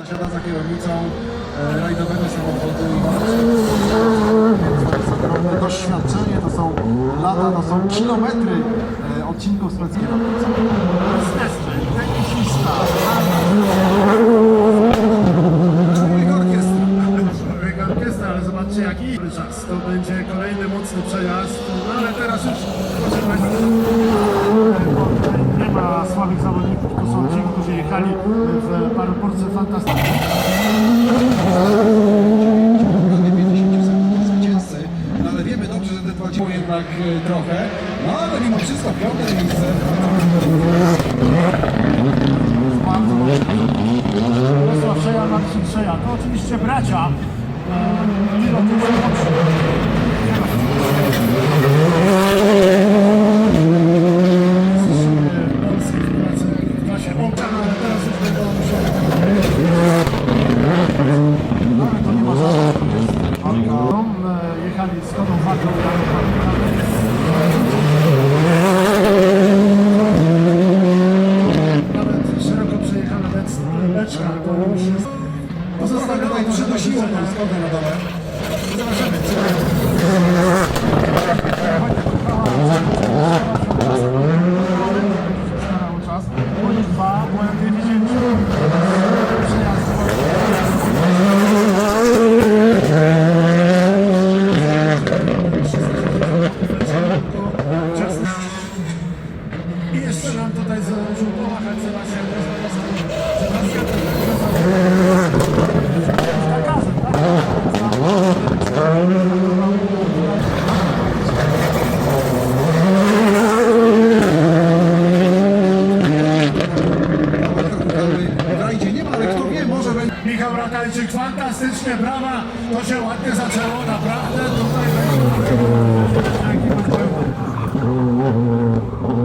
Zasiada za kierownicą e, rajdowego samochodu i to jest ogromne doświadczenie, to są lata, to są kilometry e, odcinków z kierownicą. Tenisista, człowiek orkiestra. Człowiek orkiestra, ale zobaczcie jaki czas. To będzie kolejny mocny przejazd. No ale teraz już proszę Państwa, ma słabych zawodników. To są ci, którzy jechali w parkurce fantastycznym. Zwycięzcy, no ale wiemy dobrze, że te dwa dzieło jednak e, trochę, no ale mimo wszystko piąte miejsce. Wesław Szeja, Marcin Szeja. To oczywiście bracia. E, pilot jest młodszy. Polski w pracy w klasie Ołczana, ale teraz już będą musieli Ale to nie ma żadnych Jechali z Kodą Wagą. Nawet szeroko przejechana beczka, to już jest... Pozostawię tutaj przynosiło tą zgodę na dole. Zobaczymy, czy fantastycznie, brawa, to się ładnie zaczęło, naprawdę tutaj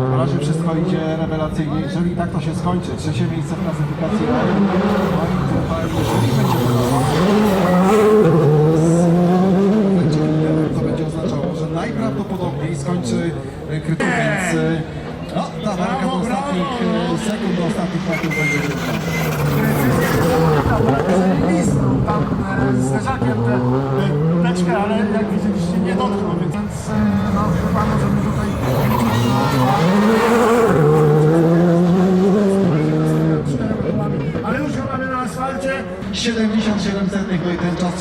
Na razie wszystko idzie rewelacyjnie. Jeżeli tak to się skończy, trzecie miejsce w klasyfikacji tutaj, jeżeli będzie liderem, to będzie oznaczało, że najprawdopodobniej skończy krytyk, więc no, ta walka do ostatnich e, sekund, do ostatnich metrów będzie trudna.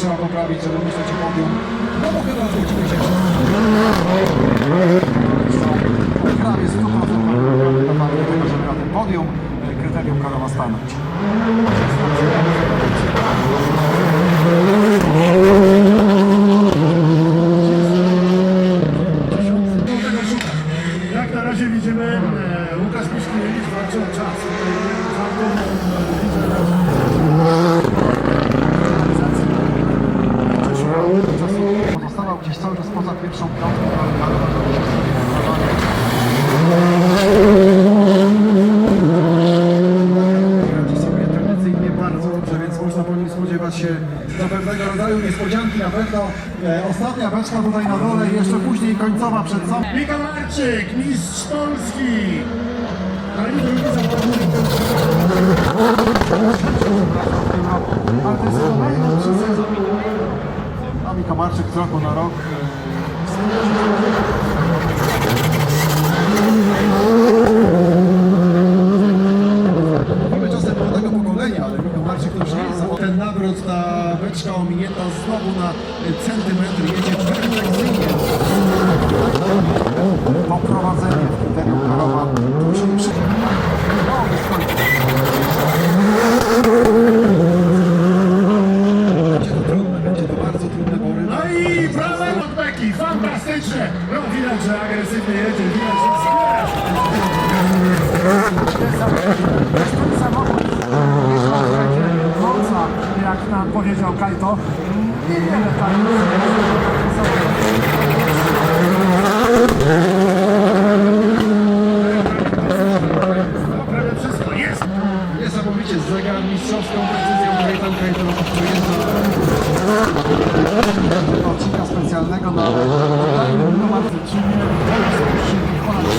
Trzeba poprawić, żeby myśleć o podium. No bo chyba zgodzimy się wszyscy. Prawie 100% mamy tego, żeby na tym podium e, kryterium Karowa stanąć. Jak na razie widzimy e, Łukasz Miszkiewicz walczy o czas. Pewno e, ostatnia beczka tutaj na dole i jeszcze później końcowa przed sobą. Mika Marczyk, mistrz Polski. Ale nie drugi zawodnik. Ale to jest kolejny sezon. A Mika Marczyk z roku na rok. Mówimy czasem młodego pokolenia, ale Mika Marczyk to już nie jest zawodnik. Ten nawrót, ta beczka ominięta znowu centymetr jedzie perfekcyjnie. Poprowadzenie w kryterium Karowa. Bory. No fantastycznie. No widać, że agresywnie jedzie, widać, że wspiera. Ten samochód jak nam powiedział Kajto, niewiele tam Prawie wszystko jest. Niesamowicie z mistrzowską precyzją przejeżdża do odcinka specjalnego na No teraz już ponad 3